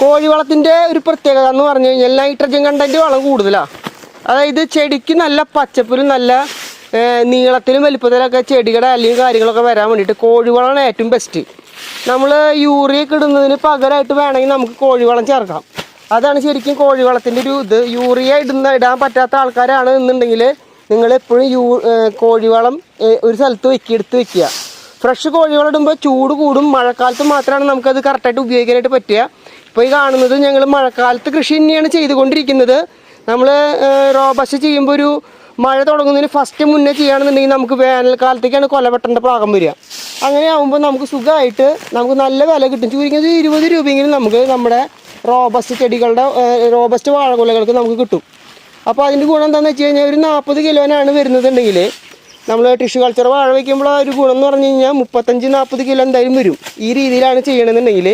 കോഴിവളത്തിന്റെ ഒരു പ്രത്യേകത എന്ന് പറഞ്ഞു കഴിഞ്ഞാൽ നൈട്രജൻ കണ്ടന്റ് വളം കൂടുതലാണ് അതായത് ചെടിക്ക് നല്ല പച്ചപ്പിലും നല്ല നീളത്തിലും വലിപ്പത്തിലൊക്കെ ചെടിയുടെ അല്ലെങ്കിൽ കാര്യങ്ങളൊക്കെ വരാൻ വേണ്ടിയിട്ട് കോഴിവളമാണ് ഏറ്റവും ബെസ്റ്റ് നമ്മൾ യൂറിയ ഒക്കെ ഇടുന്നതിന് പകരമായിട്ട് വേണമെങ്കിൽ നമുക്ക് കോഴിവളം ചേർക്കാം. അതാണ് ശരിക്കും കോഴിവളത്തിന്റെ ഒരു ഇത്. യൂറിയ ഇടുന്ന ഇടാൻ പറ്റാത്ത ആൾക്കാരാണ് എന്നുണ്ടെങ്കിൽ നിങ്ങൾ എപ്പോഴും യൂ കോഴിവളം ഒരു സ്ഥലത്ത് വെക്കി എടുത്ത് വെക്കുക. ഫ്രഷ് കോഴിവളം ഇടുമ്പോൾ ചൂട് കൂടും. മഴക്കാലത്ത് മാത്രമാണ് നമുക്കത് കറക്റ്റായിട്ട് ഉപയോഗിക്കാനായിട്ട് പറ്റുക. ഇപ്പോൾ ഈ കാണുന്നത് ഞങ്ങൾ മഴക്കാലത്ത് കൃഷി തന്നെയാണ് ചെയ്തുകൊണ്ടിരിക്കുന്നത്. നമ്മൾ റോബസ് ചെയ്യുമ്പോൾ ഒരു മഴ തുടങ്ങുന്നതിന് ഫസ്റ്റ് മുന്നേ ചെയ്യുകയാണെന്നുണ്ടെങ്കിൽ നമുക്ക് വേനൽക്കാലത്തേക്കാണ് കൊലവെട്ടേണ്ട പാകം വരിക. അങ്ങനെ ആകുമ്പോൾ നമുക്ക് സുഖമായിട്ട് നമുക്ക് നല്ല വില കിട്ടും. ചുരുങ്ങിയത് ഇരുപത് രൂപയെങ്കിലും നമുക്ക് നമ്മുടെ റോബസ്റ്റ് ചെടികളുടെ റോബസ്റ്റ് വാഴക്കുലകൾക്ക് നമുക്ക് കിട്ടും. അപ്പോൾ അതിന്റെ ഗുണം എന്താണെന്ന് വെച്ച് കഴിഞ്ഞാൽ ഒരു നാൽപ്പത് കിലോനാണ് വരുന്നതുണ്ടെങ്കിൽ നമ്മൾ ടിഷ്യൂ കൾച്ചർ വാഴ വയ്ക്കുമ്പോൾ ആ ഒരു ഗുണം എന്ന് പറഞ്ഞു കഴിഞ്ഞാൽ മുപ്പത്തഞ്ച് നാൽപ്പത് കിലോ എന്തായാലും വരും. ഈ രീതിയിലാണ് ചെയ്യണമെന്നുണ്ടെങ്കിൽ